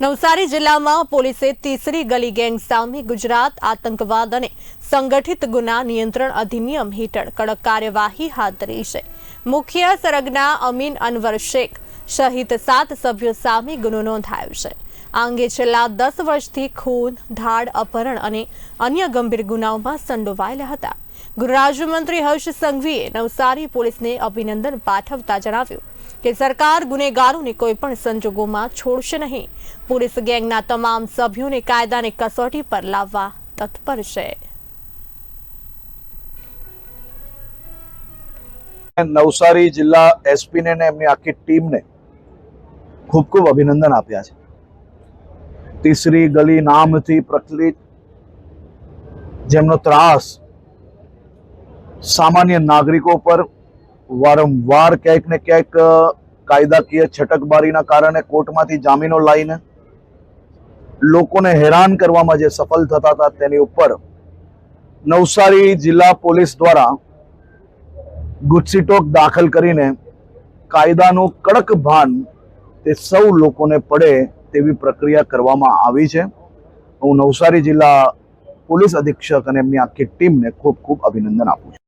નવસારી જિલ્લામાં પોલીસે તીસરી ગલી ગેંગ સામે ગુજરાત આતંકવાદ અને સંગઠિત ગુના નિયંત્રણ અધિનિયમ હેઠળ કડક કાર્યવાહી હાથ ધરી છે. મુખ્ય સરગના અમીન અનવર શેખ સહિત સાત સભ્યો સામે ગુનો નોંધાયો છે. આ અંગે છેલ્લા દસ વર્ષથી ખૂન ધાડ અપહરણ અને અન્ય ગંભીર ગુનાઓમાં સંડોવાયેલા હતા. ગૃહરાજ્યમંત્રી હર્ષ સંઘવીએ નવસારી પોલીસને અભિનંદન પાઠવતા જણાવ્યું કે સરકાર ગુનેગારોને કોઈપણ સંજોગોમાં છોડશે નહીં. પોલીસ ગેંગના તમામ સભ્યોને કાયદાની કસોટી પર લાવવા તત્પર છે. નવસારી જિલ્લા એસપીને એમની આખી ટીમને ખૂબ ખૂબ અભિનંદન આપ્યા છે. તીસરી ગલી નામથી પ્રચલિત જેમનો ત્રાસ સામાન્ય નાગરિકો પર વારંવાર ક્યાંક ને ક્યાંક કાયદાકીય છટકબારીના કારણે કોર્ટમાંથી જામીનો લાવીને લોકોને હેરાન કરવામાં જે સફળ થતા હતા તેની ઉપર નવસારી જિલ્લા પોલીસ દ્વારા ગુજસીટોક દાખલ કરીને કાયદાનું કડક ભાન તે સૌ લોકોને પડે તેવી પ્રક્રિયા કરવામાં આવી છે. હું નવસારી જિલ્લા પોલીસ અધિક્ષક અને એમની આખી ટીમને ખૂબ ખૂબ અભિનંદન આપું છું.